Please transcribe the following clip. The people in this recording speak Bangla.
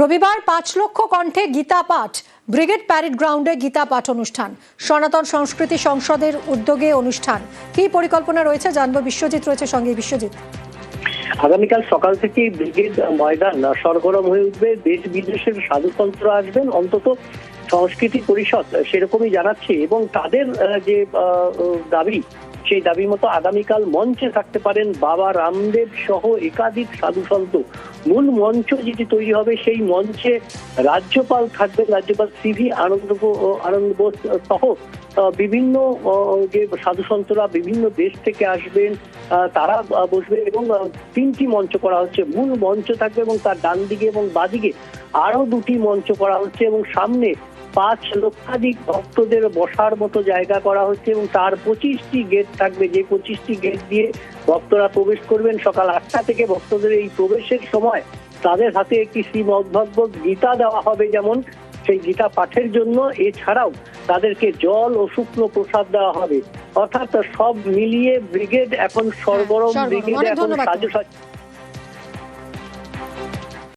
রবিবার পাঁচ লক্ষ কণ্ঠে গীতা পাঠ, ব্রিগেড প্যারেড গ্রাউন্ডে গীতা পাঠ অনুষ্ঠান, সনাতন সংস্কৃতি সংসদের উদ্যোগে অনুষ্ঠান। কি পরিকল্পনা রয়েছে জানব বিশ্বজিৎ, রয়েছে সঙ্গে বিশ্বজিৎ। আগামীকাল সকাল থেকে ব্রিগেড ময়দান সরগরম হয়ে উঠবে। দেশ বিদেশের সাধুতন্ত্র আসবেন। অন্তত সংস্কৃতি পরিষদ সেরকমই জানাচ্ছে এবং তাদের যে দাবি সেই দাবি মতো আগামীকাল মঞ্চে থাকতে পারেন বাবা রামদেব সহ একাধিক সাধুসন্ত মূল মঞ্চ যেটি তৈরি হবে সেই মঞ্চে রাজ্যপাল থাকবেন রাজ্যপাল সিভি আনন্দ আনন্দ বোস সহ বিভিন্ন যে সাধুসন্তরা বিভিন্ন দেশ থেকে আসবেন তারা আহ, বসবেন এবং তিনটি মঞ্চ করা হচ্ছে। মূল মঞ্চ থাকবে এবং তার ডান দিকে এবং বাদিকে আরও দুটি মঞ্চ করা হচ্ছে এবং সামনে পাঁচ লক্ষাধিক ভক্তদের বসার মতো জায়গা করা হচ্ছে এবং তার পঁচিশটি গেট থাকবে যে পঁচিশটি গেট দিয়ে ভক্তরা প্রবেশ করবেন সকাল আটটা থেকে ভক্তদের এই প্রবেশের সময় তাদের হাতে একটি শ্রীমদ্ভগবত গীতা দেওয়া হবে যেমন সেই গীতা পাঠের জন্য এছাড়াও তাদেরকে জল ও শুকনো প্রসাদ দেওয়া হবে অর্থাৎ সব মিলিয়ে ব্রিগেড এখন সরগরম। ব্রিগেড এখন। সাজু